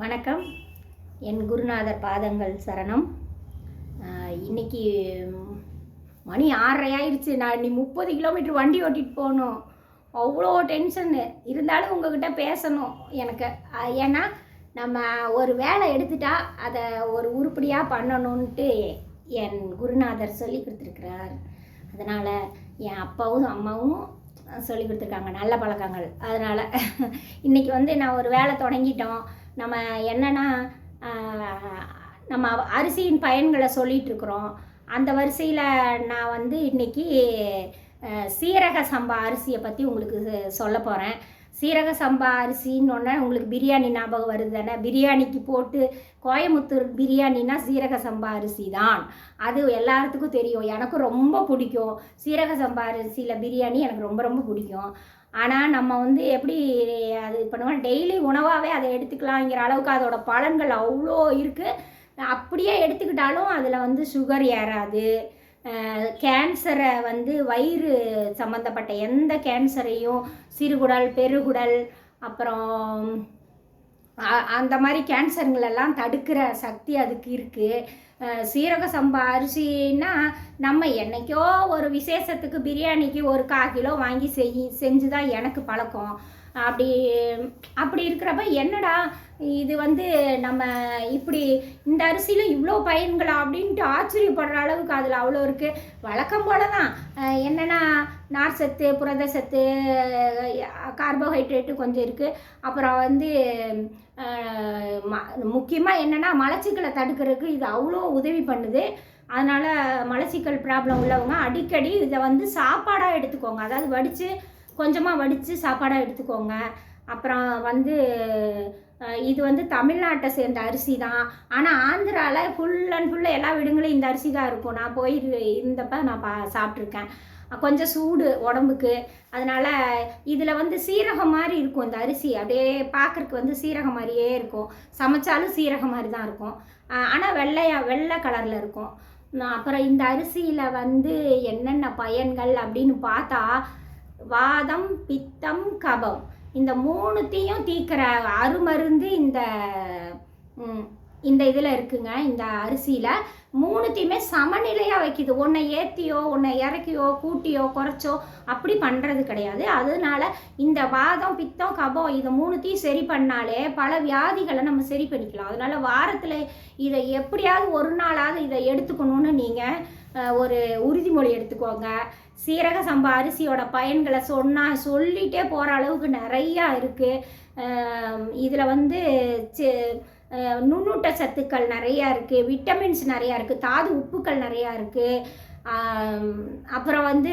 வணக்கம். என் குருநாதர் பாதங்கள் சரணம். இன்னைக்கு மணி ஆறரை ஆயிடுச்சு நான் இன்னி முப்பது கிலோமீட்டர் வண்டி ஓட்டிட்டு போகணும். அவ்வளோ டென்ஷனு. இருந்தாலும் உங்ககிட்ட பேசணும் எனக்கு. ஏன்னா நம்ம ஒரு வேலை எடுத்துட்டா அதை ஒரு உருப்படியாக பண்ணணுன்ட்டு என் குருநாதர் சொல்லி கொடுத்துருக்கிறார். அதனால் என் அப்பாவும் அம்மாவும் சொல்லி கொடுத்துருக்காங்க. நல்ல பழக்கங்கள். அதனால் இன்றைக்கி வந்து நான் ஒரு வேலை தொடங்கிட்டோம். நம்ம என்னென்னா நம்ம அரிசியின் பயன்களை சொல்லிகிட்ருக்குறோம் அந்த வரிசையில் நான் வந்து இன்னைக்கு சீரக சம்பா அரிசியை பற்றி உங்களுக்கு சொல்ல போகிறேன் சீரக சம்பா அரிசின்னு ஒன்று உங்களுக்கு பிரியாணி ஞாபகம் வருது தானே? பிரியாணிக்கு போட்டு கோயமுத்தூர் பிரியாணினா சீரக சம்பா அரிசி தான். அது எல்லாத்துக்கும் தெரியும். எனக்கும் ரொம்ப பிடிக்கும். சீரக சம்பா அரிசியில் பிரியாணி எனக்கு ரொம்ப ரொம்ப பிடிக்கும். ஆனால் நம்ம வந்து எப்படி அது பண்ணுவோம் டெய்லி உணவாகவே அதை எடுத்துக்கலாங்கிற அளவுக்கு அதோட பலன்கள் அவ்வளோ இருக்குது அப்படியே எடுத்துக்கிட்டாலும் அதில் வந்து சுகர் ஏறாது. கேன்சரை வந்து வயிறு சம்மந்தப்பட்ட எந்த கேன்சரையும் சிறுகுடல் பெருகுடல் அப்புறம் அந்த மாதிரி கேன்சருங்களெல்லாம் தடுக்கிற சக்தி அதுக்கு இருக்குது சீரக சம்பா அரிசின்னா நம்ம என்னைக்கோ ஒரு விசேஷத்துக்கு பிரியாணிக்கு ஒரு கால் கிலோ வாங்கி செய் செஞ்சு தான் எனக்கு பழக்கம். அப்படி அப்படி இருக்கிறப்ப என்னடா இது வந்து நம்ம இப்படி இந்த அரிசியில் இவ்வளோ பயன்களா அப்படின்ட்டு ஆச்சரியப்படுற அளவுக்கு அதில் அவ்வளோ இருக்குது வழக்கம் போல தான் என்னென்னா நார் சத்து புரத சத்து கார்போஹைட்ரேட்டு கொஞ்சம் இருக்குது அப்புறம் வந்து முக்கியமாக என்னென்னா மலச்சிக்கலை தடுக்கிறதுக்கு இது அவ்வளோ உதவி பண்ணுது. அதனால் மலச்சிக்கல் ப்ராப்ளம் உள்ளவங்க அடிக்கடி இதை வந்து சாப்பாடாக எடுத்துக்கோங்க. அதாவது வடித்து கொஞ்சமாக வடித்து சாப்பாடாக எடுத்துக்கோங்க. அப்புறம் வந்து இது வந்து தமிழ்நாட்டை சேர்ந்த அரிசி தான். ஆனால் ஆந்திராவில் ஃபுல் அண்ட் ஃபுல்லாக எல்லா வீடுங்களும் இந்த அரிசி தான் இருக்கும். நான் போய் இருந்தப்போ நான் பா சாப்பிட்ருக்கேன் கொஞ்சம் சூடு உடம்புக்கு. அதனால் இதில் வந்து சீரகம் மாதிரி இருக்கும் இந்த அரிசி. அப்படியே பார்க்குறக்கு வந்து சீரகம் மாதிரியே இருக்கும். சமைச்சாலும் சீரகம் மாதிரி தான் இருக்கும். ஆனால் வெள்ளையா வெள்ளை கலரில் இருக்கும். அப்புறம் இந்த அரிசியில் வந்து என்னென்ன பயன்கள் அப்படின்னு பார்த்தா வாதம் பித்தம் கபம். இந்த மூணுத்தையும் தீக்கிற அருமருந்து இந்த இந்த இதில் இருக்குங்க இந்த அரிசியில் மூணுத்தையுமே சமநிலையாக வைக்குது. ஒன்றை ஏற்றியோ ஒன்றை இறக்கியோ கூட்டியோ குறைச்சோ அப்படி பண்ணுறது கிடையாது. அதனால இந்த வாதம் பித்தம் கபம் இதை மூணுத்தையும் சரி பண்ணாலே பல வியாதிகளை நம்ம சரி பண்ணிக்கலாம். அதனால வாரத்தில் இதை எப்படியாவது ஒரு நாளாவது இதை எடுத்துக்கணும்னு நீங்கள் ஒரு உறுதிமொழி எடுத்துக்கோங்க. சீரக சம்பா அரிசியோட பயன்களை சொன்னால் சொல்லிகிட்டே போகிற அளவுக்கு நிறையா இருக்குது இதில் வந்து சி- நுண்ணூட்ட சத்துக்கள் நிறையா இருக்குது விட்டமின்ஸ் நிறையா இருக்குது தாது உப்புக்கள் நிறையா இருக்குது அப்புறம் வந்து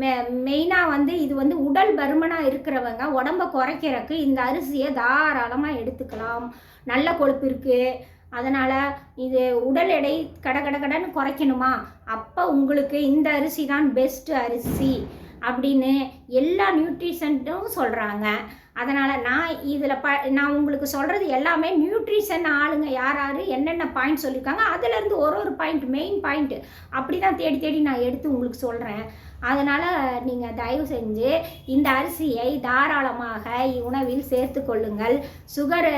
மெ மெயினாக வந்து இது வந்து உடல் பருமனாக இருக்கிறவங்க உடம்ப குறைக்கிறதுக்கு இந்த அரிசியை தாராளமாக எடுத்துக்கலாம். நல்ல கொழுப்பு இருக்குது அதனால் இது உடல் எடை கட கட குறைக்கணுமா? அப்போ உங்களுக்கு இந்த அரிசி தான் பெஸ்ட்டு அரிசி. அப்படின்னு எல்லா நியூட்ரிஷன்ட்டும் சொல்கிறாங்க அதனால் நான் இதில் ப நான் உங்களுக்கு சொல்கிறது எல்லாமே நியூட்ரிஷன் ஆளுங்க யார் யார் என்னென்ன பாயிண்ட் சொல்லியிருக்காங்க அதுலேருந்து ஒரு ஒரு பாயிண்ட் மெயின் பாயிண்ட்டு அப்படி தான் தேடி தேடி நான் எடுத்து உங்களுக்கு சொல்கிறேன் அதனால் நீங்கள் தயவு செஞ்சு இந்த அரிசியை தாராளமாக உணவில் சேர்த்து கொள்ளுங்கள். சுகர்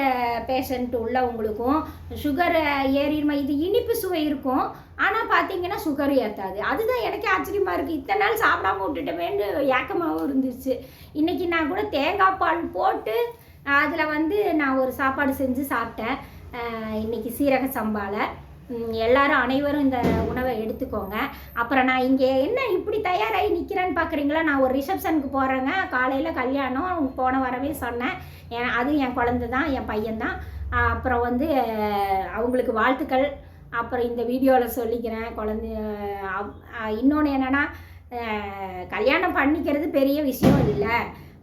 பேஷண்ட் உள்ளவங்களுக்கும் சுகர் ஏறிமை இது இனிப்பு சுவை இருக்கும். ஆனால் பார்த்தீங்கன்னா சுகர் ஏற்றாது அதுதான் எனக்கு ஆச்சரியமாக இருக்குது இத்தனை நாள் சாப்பிடாம விட்டுட்டோமேன்னு ஏக்கமாகவும் இருந்துச்சு. இன்றைக்கி நான் கூட தேங்காய் பால் போட்டு அதில் வந்து நான் ஒரு சாப்பாடு செஞ்சு சாப்பிட்டேன். இன்றைக்கி சீரக சம்பாவில் எல்லாரும் அனைவரும் இந்த உணவை எடுத்துக்கோங்க. அப்புறம் நான் இங்கே என்ன இப்படி தயாராகி நிற்கிறேன்னு பார்க்குறீங்களா? நான் ஒரு ரிசப்ஷனுக்கு போகிறேங்க காலையில் கல்யாணம் போன வரவே சொன்னேன். ஏன் அது என் குழந்த தான் என் பையன்தான் அப்புறம் வந்து அவங்களுக்கு வாழ்த்துக்கள். அப்புறம் இந்த வீடியோவில் சொல்லிக்கிறேன். குழந்த இன்னொன்று என்னென்னா கல்யாணம் பண்ணிக்கிறது பெரிய விஷயம் இல்லை.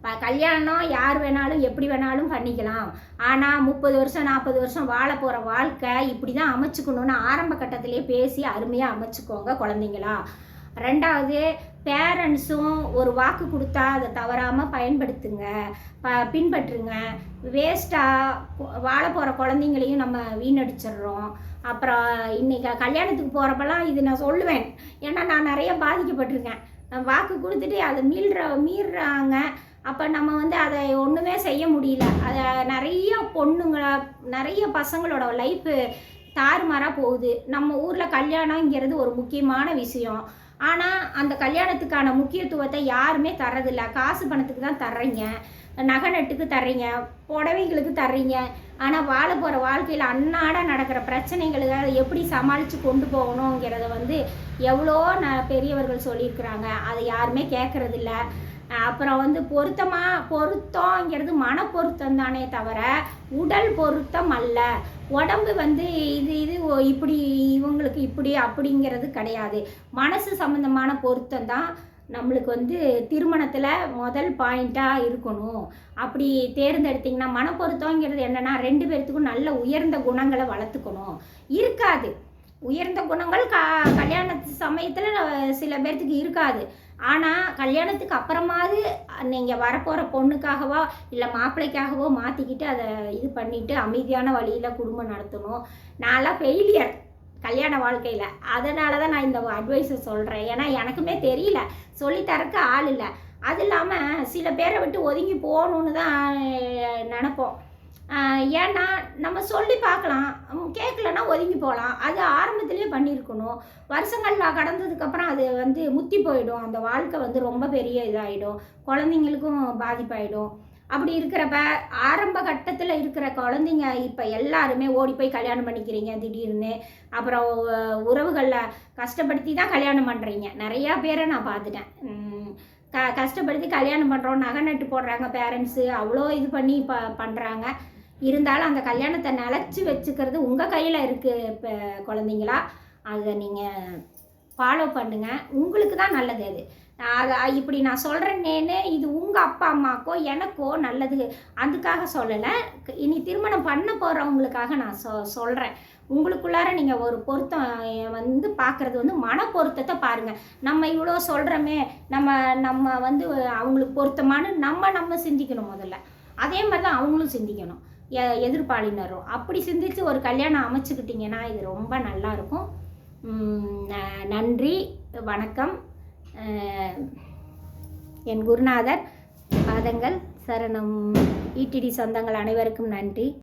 ப- கல்யாணம் யார் வேணாலும் எப்படி வேணாலும் பண்ணிக்கலாம். ஆனால் முப்பது வருஷம் நாற்பது வருஷம் வாழ போகிற வாழ்க்கை இப்படி தான் அமைச்சுக்கணும்னு ஆரம்ப கட்டத்திலே பேசி அருமையாக அமைச்சுக்கோங்க குழந்தைங்களா. ரெண்டாவது பேரண்ட்ஸும் ஒரு வாக்கு கொடுத்தா அதை தவறாமல் பயன்படுத்துங்க. ப பின்பற்றுங்க. வேஸ்ட்டாக வாழ போகிற குழந்தைங்களையும் நம்ம வீணடிச்சிடுறோம். அப்புறம் இன்னைக்கு கல்யாணத்துக்கு போகிறப்பெல்லாம் இது நான் சொல்லுவேன். ஏன்னா நான் நிறைய பாதிக்கப்பட்டிருக்கேன். வாக்கு கொடுத்துட்டு அதை மீள்ற மீறுறாங்க. அப்போ நம்ம வந்து அதை ஒன்றுமே செய்ய முடியல. அதை நிறைய பொண்ணுங்கள நிறைய பசங்களோட லைஃப்பு தாறுமாறாக போகுது. நம்ம ஊரில் கல்யாணங்கிறது ஒரு முக்கியமான விஷயம். ஆனால் அந்த கல்யாணத்துக்கான முக்கியத்துவத்தை யாருமே தர்றதில்ல. காசு பணத்துக்கு தான் தர்றீங்க. நகை நட்டுக்கு தர்றீங்க. புடவைங்களுக்கு தர்றீங்க. ஆனால் வாழ போகிற வாழ்க்கையில் அன்னாட நடக்கிற பிரச்சனைகளை எப்படி சமாளித்து கொண்டு போகணுங்கிறத வந்து எவ்வளோ ந பெரியவர்கள் சொல்லியிருக்கிறாங்க. அதை யாருமே கேட்குறதில்ல அப்புறம் வந்து பொருத்தமாக பொருத்தங்கிறது மன பொருத்தம் தானே தவிர உடல் பொருத்தம் அல்ல. உடம்பு வந்து இது இது ஓ- இப்படி இவங்களுக்கு இப்படி அப்படிங்கிறது கிடையாது. மனசு சம்மந்தமான பொருத்தம் தான் நம்மளுக்கு வந்து திருமணத்தில் முதல் பாயிண்ட்டாக இருக்கணும். அப்படி தேர்ந்தெடுத்திங்கன்னா மன பொருத்தங்கிறது என்னென்னா ரெண்டு பேர்த்துக்கும் நல்ல உயர்ந்த குணங்களை வளர்த்துக்கணும். இருக்காது. உயர்ந்த குணங்கள் க கல்யாண சமயத்தில் சில பேர்த்துக்கு இருக்காது. ஆனால் கல்யாணத்துக்கு அப்புறமாவது நீங்கள் வரப்போகிற பொண்ணுக்காகவோ இல்லை மாப்பிள்ளைக்காகவோ மாற்றிக்கிட்டு அதை இது பண்ணிவிட்டு அமைதியான வழியில் குடும்பம் நடத்தணும். நான்லாம் ஃபெயிலியர் கல்யாண வாழ்க்கையில். அதனால தான் நான் இந்த அட்வைஸை சொல்கிறேன் ஏன்னா எனக்குமே தெரியல. சொல்லித்தரக்கு ஆள் இல்லை. அது இல்லாமல் சில பேரை விட்டு ஒதுங்கி போகணுன்னு தான் நினப்போம். ஏன்னா நம்ம சொல்லி பார்க்கலாம். கேட்கலன்னா ஒதுங்கி போகலாம். அது ஆரம்பத்திலேயே பண்ணியிருக்கணும். வருஷங்களில் கடந்ததுக்கப்புறம் அது வந்து முத்தி போயிடும். அந்த வாழ்க்கை வந்து ரொம்ப பெரிய இதாகிடும் குழந்தைங்களுக்கும் பாதிப்பாயிடும். அப்படி இருக்கிறப்ப ஆரம்ப கட்டத்தில் இருக்கிற குழந்தைங்க இப்போ எல்லாருமே ஓடி போய் கல்யாணம் பண்ணிக்கிறீங்க திடீர்னு. அப்புறம் உறவுகளில் கஷ்டப்படுத்தி தான் கல்யாணம் பண்ணுறீங்க நிறையா பேரை நான் பார்த்துட்டேன். க கஷ்டப்படுத்தி கல்யாணம் பண்ணுறோம் நகை நட்டு போடுறாங்க பேரண்ட்ஸு அவ்வளோ இது பண்ணி ப பண்ணுறாங்க இருந்தாலும் அந்த கல்யாணத்தை நிலச்சி வச்சுக்கிறது உங்கள் கையில் இருக்குது இப்போ குழந்தைங்களா? அதை நீங்கள் ஃபாலோ பண்ணுங்கள் உங்களுக்கு தான் நல்லது அது. அதை இப்படி நான் சொல்கிறேன்னேன்னு இது உங்கள் அப்பா அம்மாக்கோ எனக்கோ நல்லது அதுக்காக சொல்லலை. இனி திருமணம் பண்ண போகிறவங்களுக்காக நான் சொ சொல்கிறேன் உங்களுக்குள்ளார நீங்கள் ஒரு பொருத்தம் வந்து பார்க்குறது வந்து மன பொருத்தத்தை பாருங்கள் நம்ம இவ்வளோ சொல்கிறோமே நம்ம நம்ம வந்து அவங்களுக்கு பொருத்தமானு நம்ம நம்ம சிந்திக்கணும் முதல்ல. அதே மாதிரி தான் அவங்களும் சிந்திக்கணும். எ- அப்படி சிந்தித்து ஒரு கல்யாணம் அமைச்சுக்கிட்டிங்கன்னா இது ரொம்ப நல்லா இருக்கும் ந- நன்றி வணக்கம். என் குருநாதர் பாதங்கள் சரணம். ஈடிடி சொந்தங்கள் அனைவருக்கும் நன்றி.